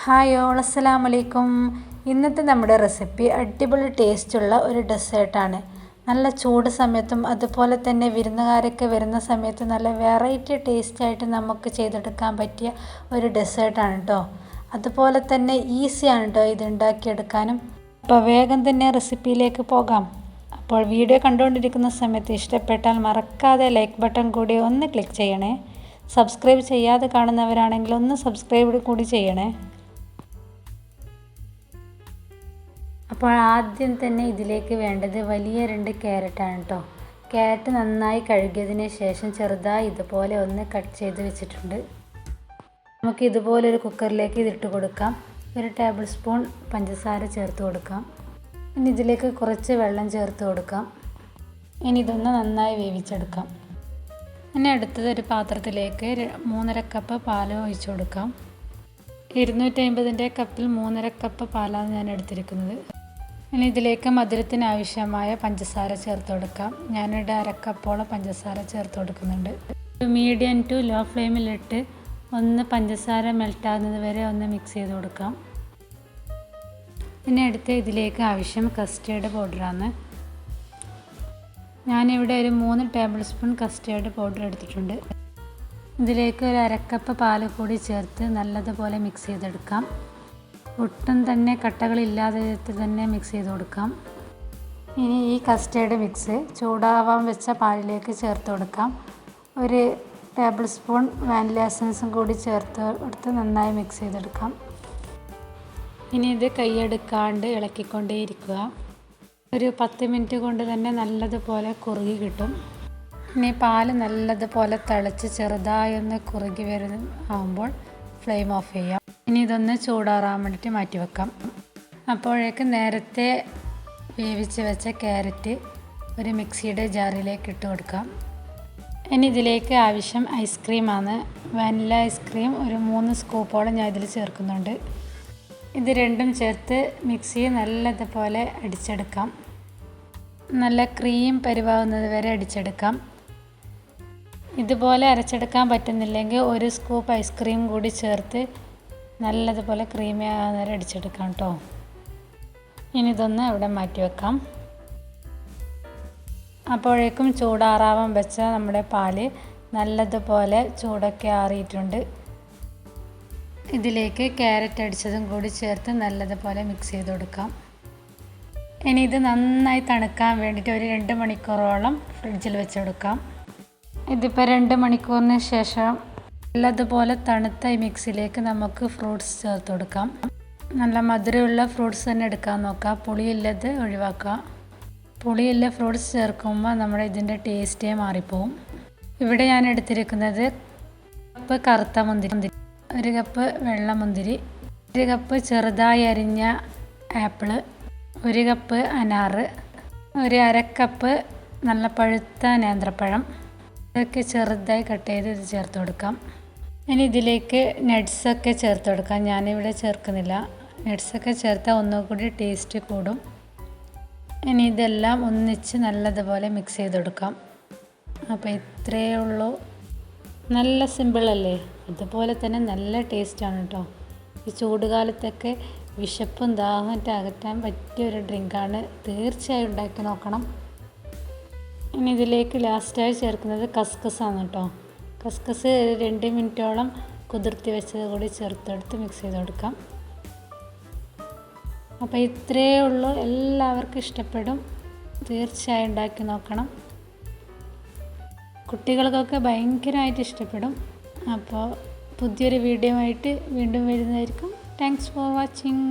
Hi all അസ്സലാം വലൈക്കും ഇന്നത്തെ നമ്മുടെ റെസിപ്പി അടിപൊളി ടേസ്റ്റുള്ള ഒരു ഡെസേർട്ടാണ് നല്ല ചൂട് സമയത്തും അതുപോലെ തന്നെ വിരുന്നുകാരൊക്കെ വരുന്ന സമയത്ത് നല്ല വെറൈറ്റി ടേസ്റ്റായിട്ട് നമുക്ക് ചെയ്തെടുക്കാൻ പറ്റിയ ഒരു ഡെസേർട്ടാണ് കേട്ടോ അതുപോലെ തന്നെ ഈസിയാണ് കേട്ടോ ഇത് ഉണ്ടാക്കിയെടുക്കാനും. അപ്പോൾ വേഗം തന്നെ റെസിപ്പിയിലേക്ക് പോകാം. അപ്പോൾ വീഡിയോ കണ്ടുകൊണ്ടിരിക്കുന്ന സമയത്ത് ഇഷ്ടപ്പെട്ടാൽ മറക്കാതെ ലൈക്ക് ബട്ടൺ കൂടി ഒന്ന് ക്ലിക്ക് ചെയ്യണേ. സബ്സ്ക്രൈബ് ചെയ്യാതെ കാണുന്നവരാണെങ്കിൽ ഒന്ന് സബ്സ്ക്രൈബ് കൂടി ചെയ്യണേ. അപ്പോൾ ആദ്യം തന്നെ ഇതിലേക്ക് വേണ്ടത് വലിയ രണ്ട് ക്യാരറ്റാണ് കേട്ടോ ക്യാരറ്റ് നന്നായി കഴുകിയതിന് ശേഷം ചെറുതായി ഇതുപോലെ ഒന്ന് കട്ട് ചെയ്ത് വെച്ചിട്ടുണ്ട്. നമുക്ക് ഇതുപോലെ ഒരു കുക്കറിലേക്ക് ഇതിട്ട് കൊടുക്കാം. ഒരു ടേബിൾ സ്പൂൺ പഞ്ചസാര ചേർത്ത് കൊടുക്കാം. ഇനി ഇതിലേക്ക് കുറച്ച് വെള്ളം ചേർത്ത് കൊടുക്കാം. ഇനി ഇതൊന്ന് നന്നായി വേവിച്ചെടുക്കാം. ഇനി അടുത്തത് ഒരു പാത്രത്തിലേക്ക് മൂന്നര കപ്പ് പാൽ ഒഴിച്ചു കൊടുക്കാം. ഇരുന്നൂറ്റി അമ്പതിന്റെ കപ്പിൽ മൂന്നര കപ്പ് പാലാണ് ഞാൻ എടുത്തിരിക്കുന്നത്. ഇനി ഇതിലേക്ക് മധുരത്തിന് ആവശ്യമായ പഞ്ചസാര ചേർത്ത് കൊടുക്കാം. ഞാനിവിടെ അരക്കപ്പോളം പഞ്ചസാര ചേർത്ത് കൊടുക്കുന്നുണ്ട്. മീഡിയം ടു ലോ ഫ്ലെയിമിലിട്ട് ഒന്ന് പഞ്ചസാര മെൽട്ടാകുന്നത് വരെ ഒന്ന് മിക്സ് ചെയ്ത് കൊടുക്കാം. പിന്നെ അടുത്ത് ഇതിലേക്ക് ആവശ്യം കസ്റ്റേർഡ് പൗഡറാണ് ഞാനിവിടെ ഒരു മൂന്ന് ടേബിൾ സ്പൂൺ കസ്റ്റേർഡ് പൗഡർ എടുത്തിട്ടുണ്ട്. ഇതിലേക്ക് ഒരു അരക്കപ്പ് പാൽ കൂടി ചേർത്ത് നല്ലതുപോലെ മിക്സ് ചെയ്തെടുക്കാം. ഒട്ടും തന്നെ കട്ടകളില്ലാതെ തന്നെ മിക്സ് ചെയ്ത് കൊടുക്കാം. ഇനി ഈ കസ്റ്റേർഡ് മിക്സ് ചൂടാവാൻ വെച്ച പാലിലേക്ക് ചേർത്ത് കൊടുക്കാം. ഒരു ടേബിൾ സ്പൂൺ വാനില എസൻസും കൂടി ചേർത്ത് എടുത്ത് നന്നായി മിക്സ് ചെയ്തെടുക്കാം. ഇനി ഇത് കൈയെടുക്കാണ്ട് ഇളക്കിക്കൊണ്ടേയിരിക്കുക. ഒരു പത്ത് മിനിറ്റ് കൊണ്ട് തന്നെ നല്ലതുപോലെ കുറുകി കിട്ടും. ഇനി പാൽ നല്ലതുപോലെ തിളച്ച് ചെറുതായി ഒന്ന് കുറുകി വരുന്ന ആകുമ്പോൾ ഫ്ലെയിം ഓഫ് ചെയ്യാം. ഇനി ഇതൊന്ന് ചൂടാറാൻ വേണ്ടിയിട്ട് മാറ്റി വെക്കാം. അപ്പോഴേക്ക് നേരത്തെ വേവിച്ച് വെച്ച ക്യാരറ്റ് ഒരു മിക്സിയുടെ ജാറിലേക്ക് ഇട്ട് കൊടുക്കാം. ഇനി ഇതിലേക്ക് ആവശ്യം ഐസ്ക്രീമാണ് വാനില ഐസ്ക്രീം ഒരു മൂന്ന് സ്കൂപ്പോളം ഞാൻ ഇതിൽ ചേർക്കുന്നുണ്ട്. ഇത് രണ്ടും ചേർത്ത് മിക്സി നല്ലതുപോലെ അടിച്ചെടുക്കാം. നല്ല ക്രീം പരിവാകുന്നത് വരെ അടിച്ചെടുക്കാം. ഇതുപോലെ അരച്ചെടുക്കാൻ പറ്റുന്നില്ലെങ്കിൽ ഒരു സ്കൂപ്പ് ഐസ്ക്രീം കൂടി ചേർത്ത് നല്ലതുപോലെ ക്രീമി ആകുന്നവരെ അടിച്ചെടുക്കാം കേട്ടോ ഇനി ഇതൊന്ന് ഇവിടെ മാറ്റി വെക്കാം. അപ്പോഴേക്കും ചൂടാറാവാൻ വെച്ച നമ്മുടെ പാൽ നല്ലതുപോലെ ചൂടൊക്കെ ആറിയിട്ടുണ്ട്. ഇതിലേക്ക് ക്യാരറ്റ് അടിച്ചതും കൂടി ചേർത്ത് നല്ലതുപോലെ മിക്സ് ചെയ്ത് കൊടുക്കാം. ഇനി ഇത് നന്നായി തണുക്കാൻ വേണ്ടിയിട്ട് ഒരു രണ്ട് മണിക്കൂറോളം ഫ്രിഡ്ജിൽ വെച്ചെടുക്കാം ഇതിപ്പോൾ രണ്ട് മണിക്കൂറിന് ശേഷം നല്ലതുപോലെ തണുത്ത ഈ മിക്സിലേക്ക് നമുക്ക് ഫ്രൂട്ട്സ് ചേർത്ത് കൊടുക്കാം. നല്ല മധുരമുള്ള ഫ്രൂട്ട്സ് തന്നെ എടുക്കാൻ നോക്കുക പുളിയില്ലത് ഒഴിവാക്കുക. പുളിയുള്ള ഫ്രൂട്ട്സ് ചേർക്കുമ്പോൾ നമ്മുടെ ഇതിന്റെ ടേസ്റ്റേ മാറിപ്പോവും. ഇവിടെ ഞാൻ എടുത്തിരിക്കുന്നത് കപ്പ് കറുത്ത മുന്തിരി മുന്തിരി. ഒരു കപ്പ് വെള്ള മുന്തിരി. ഒരു കപ്പ് ചെറുതായി അരിഞ്ഞ ആപ്പിൾ. ഒരു കപ്പ് അനാറ്. ഒരു അരക്കപ്പ് നല്ല പഴുത്ത നേന്ത്രപ്പഴം. ഇതൊക്കെ ചെറുതായി കട്ട് ചെയ്ത് ഇത് ചേർത്ത് കൊടുക്കാം. ഇനി ഇതിലേക്ക് നട്ട്സൊക്കെ ചേർത്ത് കൊടുക്കാം. ഞാനിവിടെ ചേർക്കുന്നില്ല. നട്ട്സൊക്കെ ചേർത്താൽ ഒന്നുകൂടി ടേസ്റ്റ് കൂടും ഇനി ഇതെല്ലാം ഒന്നിച്ച് നല്ലതുപോലെ മിക്സ് ചെയ്ത് കൊടുക്കാം. അപ്പോൾ ഇത്രയേ ഉള്ളൂ. നല്ല സിമ്പിളല്ലേ അതുപോലെ തന്നെ നല്ല ടേസ്റ്റാണ് കേട്ടോ ഈ ചൂടുകാലത്തൊക്കെ വിശപ്പും ദാഹമൊക്കെ അകറ്റാൻ പറ്റിയ ഒരു ഡ്രിങ്കാണ് തീർച്ചയായും ഉണ്ടാക്കി നോക്കണം. ഇനി ഇതിലേക്ക് ലാസ്റ്റായി ചേർക്കുന്നത് കസ്കസാണ് കേട്ടോ കസ്കസ് രണ്ട് മിനിറ്റോളം കുതിർത്തി വെച്ചത് കൂടി ചേർത്തെടുത്ത് മിക്സ് ചെയ്ത് കൊടുക്കാം. അപ്പോൾ ഇത്രയേ ഉള്ളൂ. എല്ലാവർക്കും ഇഷ്ടപ്പെടും. തീർച്ചയായും ഉണ്ടാക്കി നോക്കണം. കുട്ടികൾക്കൊക്കെ ഭയങ്കരമായിട്ട് ഇഷ്ടപ്പെടും. അപ്പോൾ പുതിയൊരു വീഡിയോ ആയിട്ട് വീണ്ടും വരുന്നതായിരിക്കും. Thanks for watching